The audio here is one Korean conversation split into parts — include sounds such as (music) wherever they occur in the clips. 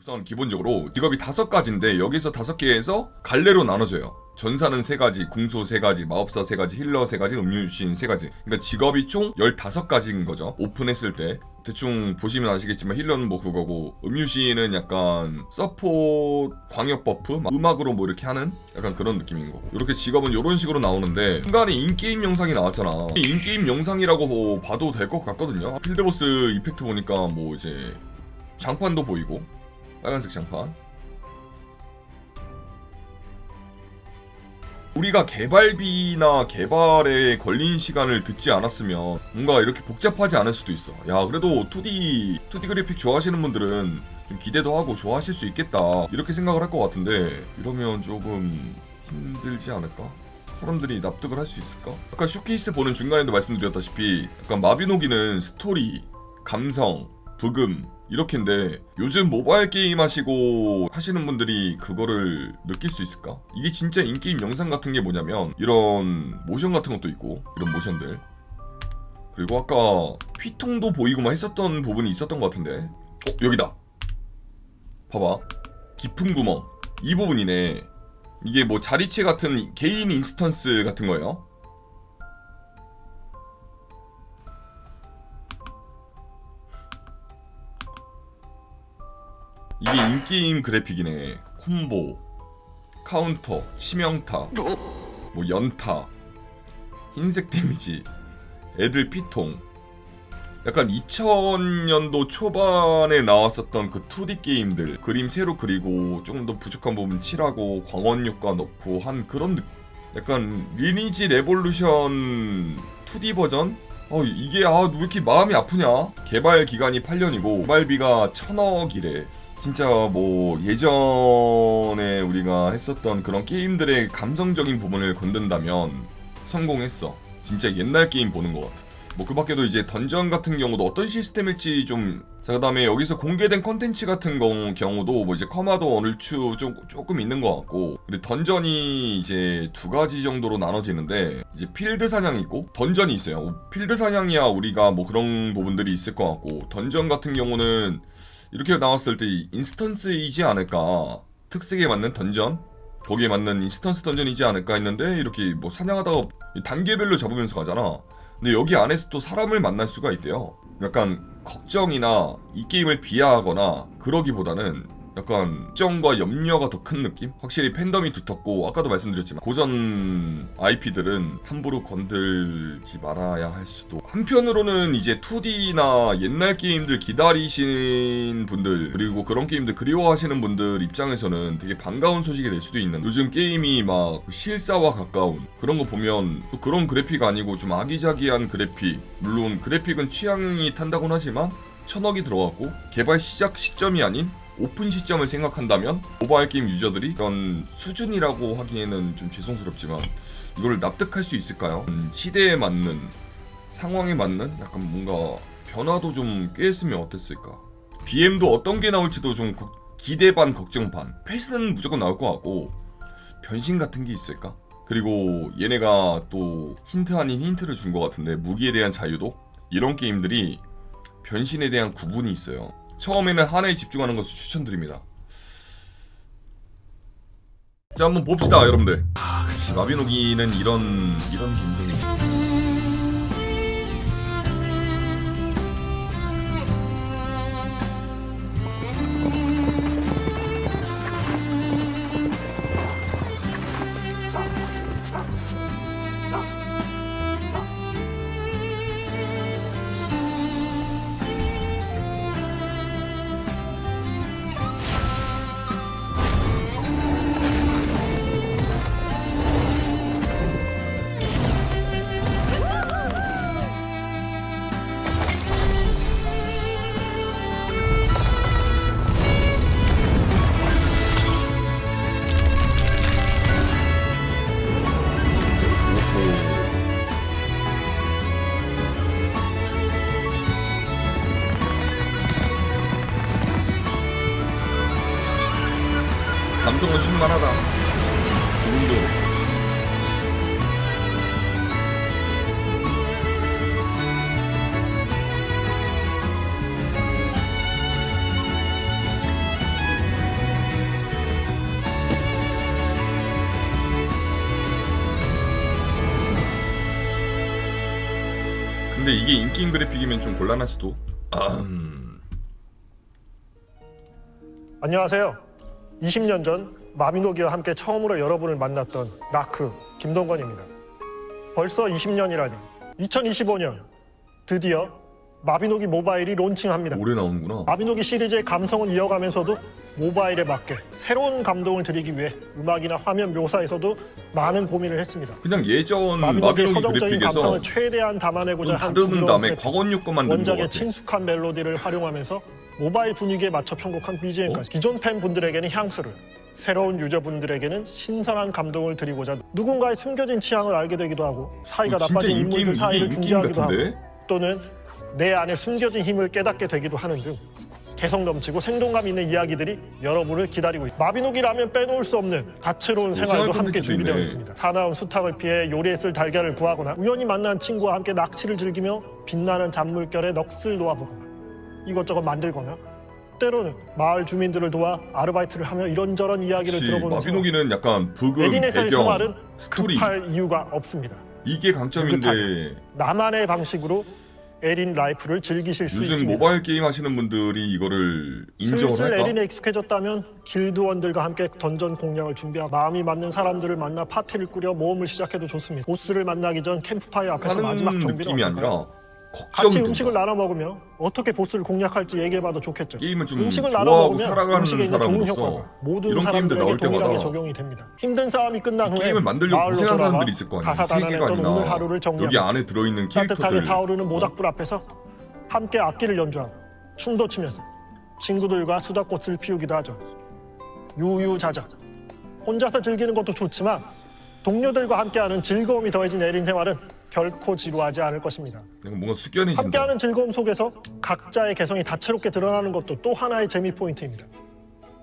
우선 기본적으로 직업이 다섯 가지인데 여기서 다섯 개에서 갈래로 나눠져요. 전사는 세 가지, 궁수 세 가지, 마법사 세 가지, 힐러 세 가지, 음유신 세 가지. 그러니까 직업이 총 15가지인 거죠. 오픈했을 때. 대충 보시면 아시겠지만 힐러는 뭐 그거고 음유신은 약간 서포 광역 버프 막 음악으로 뭐 이렇게 하는 약간 그런 느낌인 거고 이렇게 직업은 이런 식으로 나오는데 순간에 인게임 영상이 나왔잖아 이 인게임 영상이라고 뭐 봐도 될 것 같거든요 필드보스 이펙트 보니까 뭐 이제 장판도 보이고 빨간색 장판. 우리가 개발비나 개발에 걸린 시간을 듣지 않았으면 뭔가 이렇게 복잡하지 않을 수도 있어. 야, 그래도 2D, 2D 그래픽 좋아하시는 분들은 좀 기대도 하고 좋아하실 수 있겠다. 이렇게 생각을 할 것 같은데, 이러면 조금 힘들지 않을까? 사람들이 납득을 할 수 있을까? 아까 쇼케이스 보는 중간에도 말씀드렸다시피, 약간 마비노기는 스토리, 감성, 부금, 이렇게인데 요즘 모바일 게임 하시고 하시는 분들이 그거를 느낄 수 있을까? 이게 진짜 인게임 영상 같은 게 뭐냐면 이런 모션 같은 것도 있고 이런 모션들. 그리고 아까 휘통도 보이고 막 했었던 부분이 있었던 것 같은데. 어 여기다. 봐봐. 깊은 구멍. 이 부분이네. 이게 뭐 자리체 같은 개인 인스턴스 같은 거예요 이게 인게임 그래픽이네. 콤보, 카운터, 치명타, 뭐 연타, 흰색 데미지, 애들 피통. 약간 2000년도 초반에 나왔었던 그 2D 게임들 그림 새로 그리고 조금 더 부족한 부분 칠하고 광원 효과 넣고 한 그런 느... 약간 리니지 레볼루션 2D 버전 어 이게 아왜 이렇게 마음이 아프냐 개발 기간이 8년이고 개발비가 천억이래 진짜 뭐 예전에 우리가 했었던 그런 게임들의 감성적인 부분을 건든다면 성공했어. 진짜 옛날 게임 보는 것 같아. 뭐 그 밖에도 이제 던전 같은 경우도 어떤 시스템일지 좀. 자, 그 다음에 여기서 공개된 컨텐츠 같은 거- 경우 도 뭐 이제 커마도 얼추 좀, 조금 있는 것 같고. 그리고 던전이 이제 두 가지 정도로 나눠지는데, 이제 필드 사냥이 있고, 던전이 있어요. 필드 사냥이야 우리가 뭐 그런 부분들이 있을 것 같고, 던전 같은 경우는 이렇게 나왔을 때 인스턴스이지 않을까. 특색에 맞는 던전? 거기에 맞는 인스턴스 던전이지 않을까 했는데 이렇게 뭐 사냥하다가 단계별로 잡으면서 가잖아. 근데 여기 안에서 또 사람을 만날 수가 있대요. 약간 걱정이나 이 게임을 비하하거나 그러기보다는 약간 걱정과 염려가 더 큰 느낌? 확실히 팬덤이 두텁고 아까도 말씀드렸지만 고전 IP들은 함부로 건들지 말아야 할 수도. 한편으로는 이제 2D나 옛날 게임들 기다리신 분들 그리고 그런 게임들 그리워하시는 분들 입장에서는 되게 반가운 소식이 될 수도 있는. 요즘 게임이 막 실사와 가까운 그런 거 보면 또 그런 그래픽 아니고 좀 아기자기한 그래픽. 물론 그래픽은 취향이 탄다곤 하지만 천억이 들어갔고 개발 시작 시점이 아닌 오픈 시점을 생각한다면 모바일 게임 유저들이 그런 수준이라고 하기에는 좀 죄송스럽지만 이걸 납득할 수 있을까요? 음, 시대에 맞는 상황에 맞는 약간 뭔가 변화도 좀 꾀했으면 어땠을까? BM도 어떤 게 나올지도 좀 거- 기대 반 걱정 반. 패스는 무조건 나올 것 같고 변신 같은 게 있을까? 그리고 얘네가 또 힌트 아닌 힌트를 준 것 같은데 무기에 대한 자유도 이런 게임들이 변신에 대한 구분이 있어요. 처음에는 하나에 집중하는 것을 추천드립니다. 자 한번 봅시다 여러분들. 아 그치 마비노기는 이런 이런 감성이. 감성은 충만하다. 지금도. 근데 이게 인기인 그래픽이면 좀 곤란할 수도. 아, 음. 안녕하세요. 20년 전 마비노기와 함께 처음으로 여러분을 만났던 라크 김동건입니다. 벌써 20년이라니. 2025년 드디어 마비노기 모바일이 론칭합니다. 오래 나오는구나. 마비노기 시리즈의 감성을 이어가면서도 모바일에 맞게 새로운 감동을 드리기 위해 음악이나 화면 묘사에서도 많은 고민을 했습니다. 그냥 예전 마비노기의 마비노기 서정적인 그래픽에서 감성을 최대한 담아내고자 좀 한 다듬은 부드러운 다음에 그래픽. 광원 효과 만든 것 원작의 같아. 친숙한 멜로디를 활용하면서 모바일 분위기에 맞춰 편곡한 BGM까지 어? 기존 팬분들에게는 향수를 새로운 유저분들에게는 신선한 감동을 드리고자 누군가의 숨겨진 취향을 알게 되기도 하고 사이가 이거 진짜 나빠진 인게임 인물들 사이를 인게임 중재하기도 하고 같은데? 또는 내 안에 숨겨진 힘을 깨닫게 되기도 하는 등 개성 넘치고 생동감 있는 이야기들이 여러분을 기다리고 있습니다. 마비노기라면 빼놓을 수 없는 다채로운 생활도 생활 함께 콘텐츠도 준비되어 있네. 있습니다. 사나운 수탉을 피해 요리에 쓸 달걀을 구하거나 우연히 만난 친구와 함께 낚시를 즐기며 빛나는 잔물결에 넋을 놓아보거나 이것저것 만들거나 때로는 마을 주민들을 도와 아르바이트를 하며 이런저런 이야기를 그치, 들어보는 마비노기는 약간 부금, 배경, 생활은 스토리 급할 이유가 없습니다. 이게 강점인데 나만의 방식으로 에린 라이프를 즐기실 수 요즘 있습니다. 모바일 게임 하시는 분들이 이거를 인정을 슬슬 할까? 에린에 익숙해졌다면 길드원들과 함께 던전 공략을 준비하고 마음이 맞는 사람들을 만나 파티를 꾸려 모험을 시작해도 좋습니다. 보스를 만나기 전 캠프파이어 앞에서 마지막 정비는 느낌이 어떨까요? 아니라 같이 걱정이 음식을 든다. 나눠 먹으며 어떻게 보스를 공략할지 얘기해봐도 좋겠죠. 게임을 좀 음식을 나눠 좋아하고 먹으면 살아가는 음식에 있는 좋은 사람으로서 모든 이런 게임들 사람들에게 나올 동일하게 때마다 적용이 됩니다. 힘든 싸움이 끝난 후에 게임을 만들려고 마을로 고생한 사람들이 있을 거 아니야. 오늘 세계관이나 하루를 정리하고 여기 안에 들어있는 따뜻하게 캐릭터들 타오르는 모닥불 앞에서 함께 악기를 연주하고 춤도 추면서 친구들과 수다꽃을 피우기도 하죠. 유유자적. 혼자서 즐기는 것도 좋지만 동료들과 함께하는 즐거움이 더해진 에린 생활은 결코 지루하지 않을 것입니다. 뭔가 뭔가 숙연해진다. 함께하는 즐거움 속에서 각자의 개성이 다채롭게 드러나는 것도 또 하나의 재미 포인트입니다.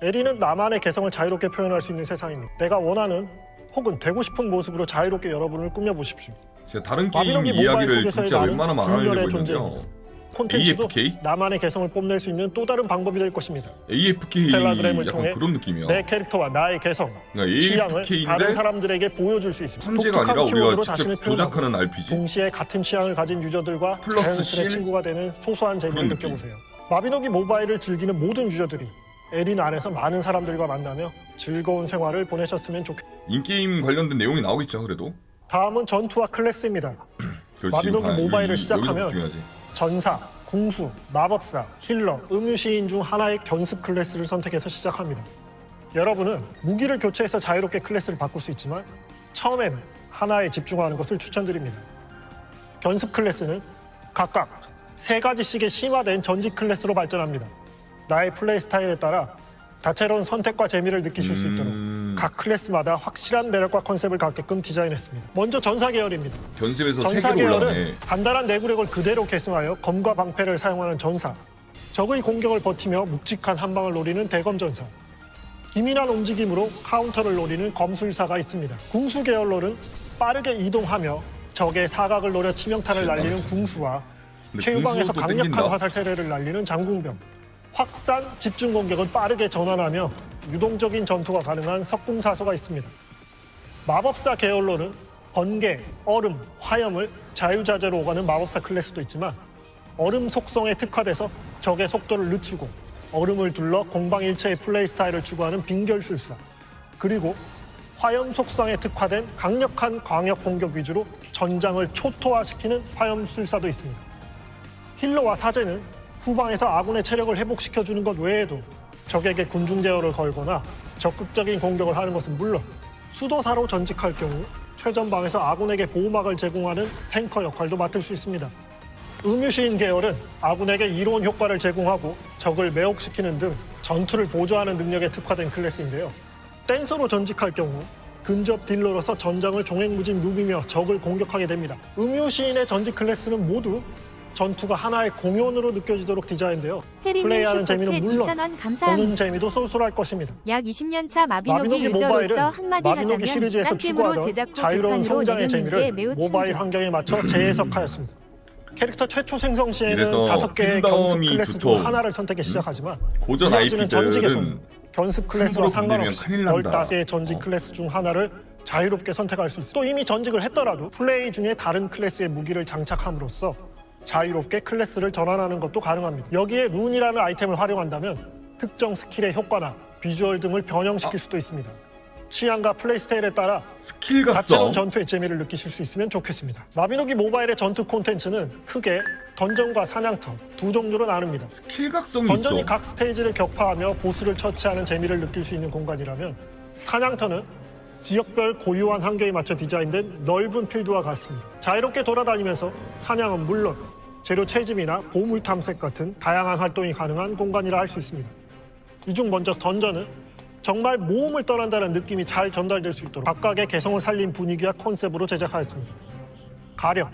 에리는 나만의 개성을 자유롭게 표현할 수 있는 세상입니다. 내가 원하는 혹은 되고 싶은 모습으로 자유롭게 여러분을 꾸며보십시오. 제가 다른 게임 이야기를 속에서의 진짜 나는 웬만하면 안 하려고 분열의 했는데요. 존재입니다. 콘텐츠도 AFK? 나만의 개성을 뽐낼 수 있는 또 다른 방법이 될 것입니다. AFK 텔라그램을 약간 통해 그런 느낌이야. 내 캐릭터와 나의 개성, 그러니까 취향을 다른 AFK인데 사람들에게 보여줄 수 있습니다. 독특한 아니라 키워드로 우리가 자신을 직접 표현하고 조작하는 RPG. 동시에 같은 취향을 가진 유저들과 플러스 자연스레 실? 친구가 되는 소소한 재미를 그런 느낌. 느껴보세요. 마비노기 모바일을 즐기는 모든 유저들이 에린 안에서 많은 사람들과 만나며 즐거운 생활을 보내셨으면 좋겠습니다. 인게임 관련된 내용이 나오겠죠, 그래도. 다음은 전투와 클래스입니다. (clears throat) 그렇지. 마비노기 아, 모바일을 이- 시작하면 중요하지. 전사, 궁수, 마법사, 힐러, 음유시인 중 하나의 견습 클래스를 선택해서 시작합니다. 여러분은 무기를 교체해서 자유롭게 클래스를 바꿀 수 있지만 처음에는 하나에 집중하는 것을 추천드립니다. 견습 클래스는 각각 세 가지씩의 심화된 전직 클래스로 발전합니다. 나의 플레이 스타일에 따라 다채로운 선택과 재미를 느끼실 수 있도록 음. 각 클래스마다 확실한 매력과 컨셉을 갖게끔 디자인했습니다. 먼저 전사 계열입니다. 견습에서 세 전사 개로 계열은 올라가네. 간단한 내구력을 그대로 계승하여 검과 방패를 사용하는 전사 적의 공격을 버티며 묵직한 한 방을 노리는 대검 전사 기민한 움직임으로 카운터를 노리는 검술사가 있습니다 궁수 계열로는 빠르게 이동하며 적의 사각을 노려 치명타를 날리는. 궁수와 근데 최후방에서 강력한 땡긴다. 화살 세례를 날리는 장궁병 확산 집중 공격을 빠르게 전환하며 유동적인 전투가 가능한 석궁사소가 있습니다 마법사 계열로는 번개, 얼음, 화염을 자유자재로 오가는 마법사 클래스도 있지만 얼음 속성에 특화돼서 적의 속도를 늦추고 얼음을 둘러 공방일체의 플레이 스타일을 추구하는 빙결술사 그리고 화염 속성에 특화된 강력한 광역 공격 위주로 전장을 초토화시키는 화염술사도 있습니다. 힐러와 사제는 후방에서 아군의 체력을 회복시켜주는 것 외에도 적에게 군중 제어를 걸거나 적극적인 공격을 하는 것은 물론 수도사로 전직할 경우 최전방에서 아군에게 보호막을 제공하는 탱커 역할도 맡을 수 있습니다. 음유시인 계열은 아군에게 이로운 효과를 제공하고 적을 매혹시키는 등 전투를 보조하는 능력에 특화된 클래스인데요. 댄서로 전직할 경우 근접 딜러로서 전장을 종횡무진 누비며 적을 공격하게 됩니다. 음유시인의 전직 클래스는 모두 전투가 하나의 공연으로 느껴지도록 디자인되어 혜리님 플레이하는 재미는 물론 2,000원 보는. 재미도 쏠쏠할 것입니다. 약 20년 차 마비노기 마비노기 유저로서 한마디 마비노기 하자면 시리즈에서 딴 게임으로 추구하던 제작 후 자유로운 성장의 재미를 매우 모바일. 환경에 맞춰 (clears throat) 재해석하였습니다. 캐릭터 최초 생성 시에는 다섯 개의 견습 클래스 중 하나를 선택해 시작하지만 고전 이어지는 전직에서는 IP들은 견습 클래스와 상관없이 건드리면 큰일 난다. 15개의 전직 어. 클래스 중 하나를 자유롭게 선택할 수 있어 또 이미 전직을 했더라도 플레이 중에 다른 클래스의 무기를 장착함으로써 자유롭게 클래스를 전환하는 것도 가능합니다. 여기에 룬이라는 아이템을 활용한다면 특정 스킬의 효과나 비주얼 등을 변형시킬 수도 있습니다. 취향과 플레이 스타일에 따라 스킬 다채로운 각성. 전투의 재미를 느끼실 수 있으면 좋겠습니다. 마비노기 모바일의 전투 콘텐츠는 크게 던전과 사냥터 두 종류로 나눕니다. 스킬 각성이 있어. 던전이 각 스테이지를 격파하며 보스를 처치하는 재미를 느낄 수 있는 공간이라면 사냥터는 지역별 고유한 환경에 맞춰 디자인된 넓은 필드와 같습니다. 자유롭게 돌아다니면서 사냥은 물론 재료 채집이나 보물 탐색 같은 다양한 활동이 가능한 공간이라 할 수 있습니다. 이 중 먼저 던전은 정말 모험을 떠난다는 느낌이 잘 전달될 수 있도록 각각의 개성을 살린 분위기와 컨셉으로 제작하였습니다. 가령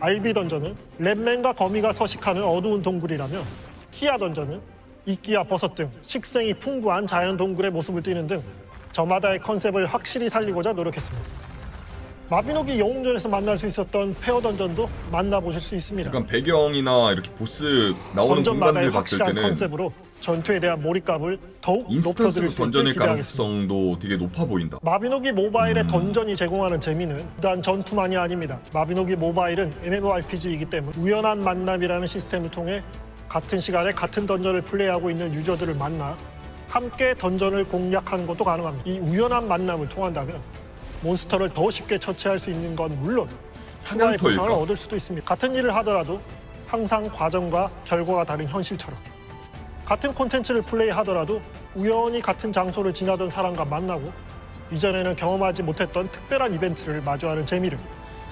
알비 던전은 랩맨과 거미가 서식하는 어두운 동굴이라며 키아 던전은 이끼와 버섯 등 식생이 풍부한 자연 동굴의 모습을 띠는 등 저마다의 컨셉을 확실히 살리고자 노력했습니다. 마비노기 영웅전에서 만날 수 있었던 페어 던전도 만나보실 수 있습니다. 약간 배경이나 이렇게 보스 나오는 던전마다의 공간들 봤을 확실한 때는 컨셉으로 전투에 대한 몰입감을 더욱 인스턴스로 높여드릴 수 던전일 기대하겠습니다. 가능성도 되게 높아 보인다. 마비노기 모바일의 음. 던전이 제공하는 재미는 단 전투만이 아닙니다. 마비노기 모바일은 MMORPG이기 때문에 우연한 만남이라는 시스템을 통해 같은 시간에 같은 던전을 플레이하고 있는 유저들을 만나 함께 던전을 공략하는 것도 가능합니다. 이 우연한 만남을 통한다면 몬스터를 더 쉽게 처치할 수 있는 건 물론 추가의 사냥터일까? 보상을 얻을 수도 있습니다. 같은 일을 하더라도 항상 과정과 결과가 다른 현실처럼 같은 콘텐츠를 플레이하더라도 우연히 같은 장소를 지나던 사람과 만나고 이전에는 경험하지 못했던 특별한 이벤트를 마주하는 재미를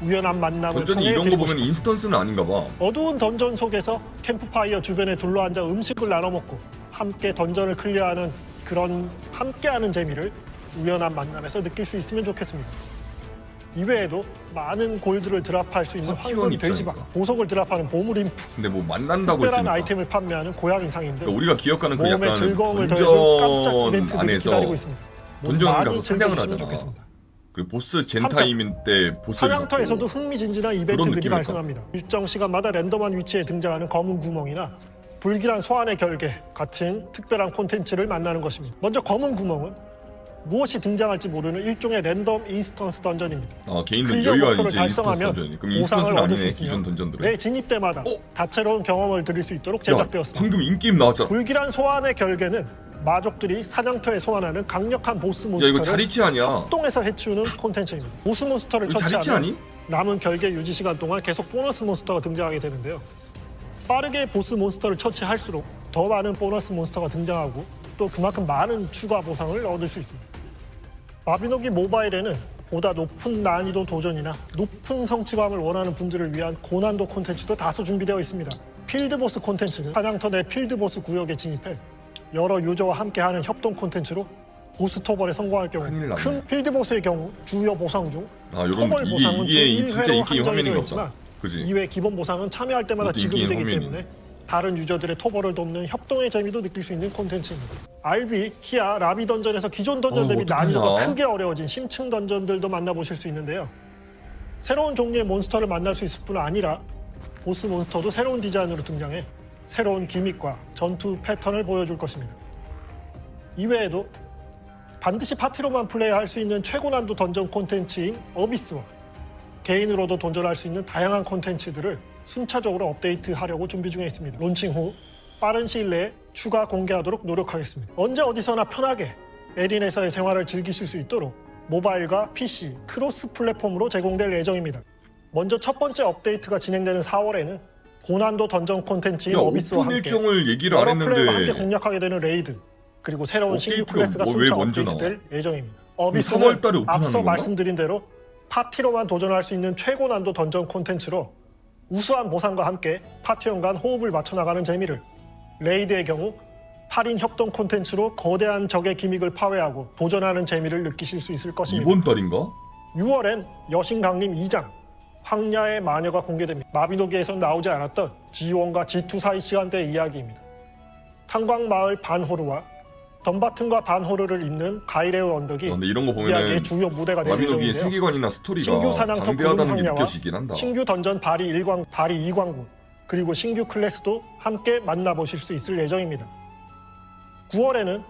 우연한 만남을 던전이 통해 이런 거 드리고 보면. 인스턴스는 아닌가 봐. 어두운 던전 속에서 캠프파이어 주변에 둘러앉아 음식을 나눠 먹고 함께 던전을 클리어하는 그런 함께하는 재미를 우연한 만남에서 느낄 수 있으면 좋겠습니다. 이외에도 많은 골드를 드랍할 수 있는 파티원 황금 돼지박, 입장이니까. 보석을 드랍하는 보물 인프, 근데 뭐 만난다고 특별한 했으니까. 아이템을 판매하는 고양이 상인 등 그러니까 우리가 기억하는 그 모험의 약간 즐거움을 더해줄 깜짝 던전 이벤트들이 안에서 기다리고 있습니다. 모두 던전 많이 가서 사냥을 즐겨주시면 하잖아. 좋겠습니다. 그 보스 젠타임인 때 보스를 사냥터에서도 잡고 흥미진진한 이벤트들이 느낌일까? 발생합니다. 일정 시간마다 랜덤한 위치에 등장하는 검은 구멍이나 불길한 소환의 결계 같은 특별한 콘텐츠를 만나는 것입니다. 먼저 검은 구멍은 무엇이 등장할지 모르는 일종의 랜덤 인스턴스 던전입니다. 아 여유가 목표를 이제 인스턴스 달성하면 던전이 그럼 보상을 인스턴스는 얻을 수 아니네 있으며 기존 던전들은 매 진입 때마다 어? 다채로운 경험을 드릴 수 있도록 야 제작되었습니다. 방금 인게임 나왔잖아 불길한 소환의 결계는 마족들이 사냥터에 소환하는 강력한 보스 야 이거 몬스터를 자리치 아니야 협동해서 해치우는 콘텐츠입니다. 보스 몬스터를 이거 자리치 처치하면 아니? 남은 결계 유지 시간 동안 계속 보너스 몬스터가 등장하게 되는데요. 빠르게 보스 몬스터를 처치할수록 더 많은 보너스 몬스터가 등장하고 또 그만큼 많은 추가 보상을 얻을 수 있습니다. 마비노기 모바일에는 보다 높은 난이도 도전이나 높은 성취감을 원하는 분들을 위한 고난도 콘텐츠도 다수 준비되어 있습니다. 필드보스 콘텐츠는 사냥터 내 필드보스 구역에 진입해 여러 유저와 함께하는 협동 콘텐츠로 보스 토벌에 성공할 경우 큰일 났네. 큰 필드보스의 경우 주요 보상 중 아 요런 토벌 이게 보상은 이게 주 진짜 1회로 인게임 한정이 되어 있지만 그지 이외 기본 보상은 참여할 때마다 지급이 되기 화면이네. 때문에 다른 유저들의 토벌을 돕는 협동의 재미도 느낄 수 있는 콘텐츠입니다. RB, 키아, 라비 던전에서 기존 던전 어, 대비 어떡하냐? 난이도가 크게 어려워진 심층 던전들도 만나보실 수 있는데요. 새로운 종류의 몬스터를 만날 수 있을 뿐 아니라 보스 몬스터도 새로운 디자인으로 등장해 새로운 기믹과 전투 패턴을 보여줄 것입니다. 이외에도 반드시 파티로만 플레이할 수 있는 최고 난도 던전 콘텐츠인 어비스와 개인으로도 도전할 수 있는 다양한 콘텐츠들을 순차적으로 업데이트하려고 준비 중에 있습니다. 론칭 후 빠른 시일 내에 추가 공개하도록 노력하겠습니다. 언제 어디서나 편하게 에린에서의 생활을 즐기실 수 있도록 모바일과 PC, 크로스 플랫폼으로 제공될 예정입니다. 먼저 첫 번째 업데이트가 진행되는 4월에는 고난도 던전 콘텐츠인 야 어비스와 오픈 함께 일정을 얘기를 안 여러 플레이어와 함께 했는데 공략하게 되는 레이드 그리고 새로운 신규 업데이트가 클래스가 뭐- 왜 순차 먼저 업데이트될 예정입니다. 3월 어비스는 달에 오픈하는 앞서 건가? 말씀드린 대로 파티로만 도전할 수 있는 최고 난도 던전 콘텐츠로 우수한 보상과 함께 파티원 간 호흡을 맞춰 나가는 재미를 레이드의 경우 8인 협동 콘텐츠로 거대한 적의 기믹을 파괴하고 도전하는 재미를 느끼실 수 있을 것입니다. 이번 달인가? 6월엔 여신 강림 2장 황야의 마녀가 공개됩니다. 마비노기에선 나오지 않았던 G1과 G2 사이 시간대의 이야기입니다. 탄광 마을 반호르와 덤바튼과 반호르를 잇는 가이레우 언덕이 아, 근데 이런 거 이야기의 보면은 주요 무대가 될 마비노기의 예정인데요. 세계관이나 신규 스토리가 사냥터 방대하다는 게 구름 느껴지긴 한다 신규 던전 바리 1광, 바리 2광군 그리고 신규 클래스도 함께 만나보실 수 있을 예정입니다. 9월에는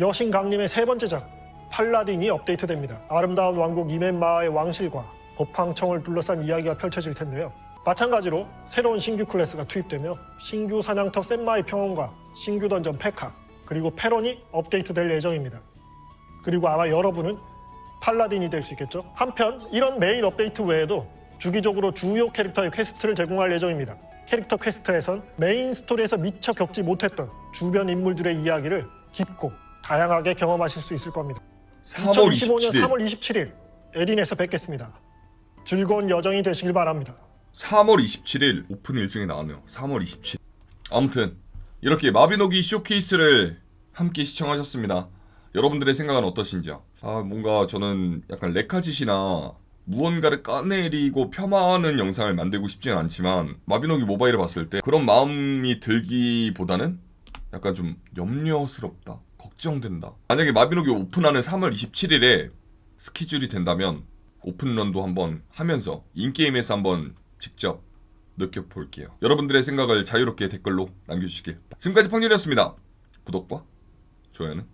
여신 강림의 세 번째 작 팔라딘이 업데이트됩니다. 아름다운 왕국 이멘마의 왕실과 법황청을 둘러싼 이야기가 펼쳐질 텐데요. 마찬가지로 새로운 신규 클래스가 투입되며 신규 사냥터 샌마이 평원과 신규 던전 페카 그리고 페론이 업데이트될 예정입니다. 그리고 아마 여러분은 팔라딘이 될 수 있겠죠. 한편 이런 메인 업데이트 외에도 주기적으로 주요 캐릭터의 퀘스트를 제공할 예정입니다. 캐릭터 퀘스트에선 메인 스토리에서 미처 겪지 못했던 주변 인물들의 이야기를 깊고 다양하게 경험하실 수 있을 겁니다. 3월 2025년 27일 3월 27일 에린에서 뵙겠습니다. 즐거운 여정이 되시길 바랍니다. 3월 27일 오픈 일정이 나왔네요. 3월 27일. 아무튼 이렇게 마비노기 쇼케이스를 함께 시청하셨습니다. 여러분들의 생각은 어떠신지요? 아 뭔가 저는 약간 레카짓이나 무언가를 까내리고 폄하하는 영상을 만들고 싶지는 않지만 마비노기 모바일을 봤을 때 그런 마음이 들기보다는 약간 좀 염려스럽다, 걱정된다. 만약에 마비노기 오픈하는 3월 27일에 스케줄이 된다면 오픈런도 한번 하면서 인게임에서 한번 직접 느껴볼게요. 여러분들의 생각을 자유롭게 댓글로 남겨주시길. 지금까지 팡준이었습니다. 구독과 좋아요는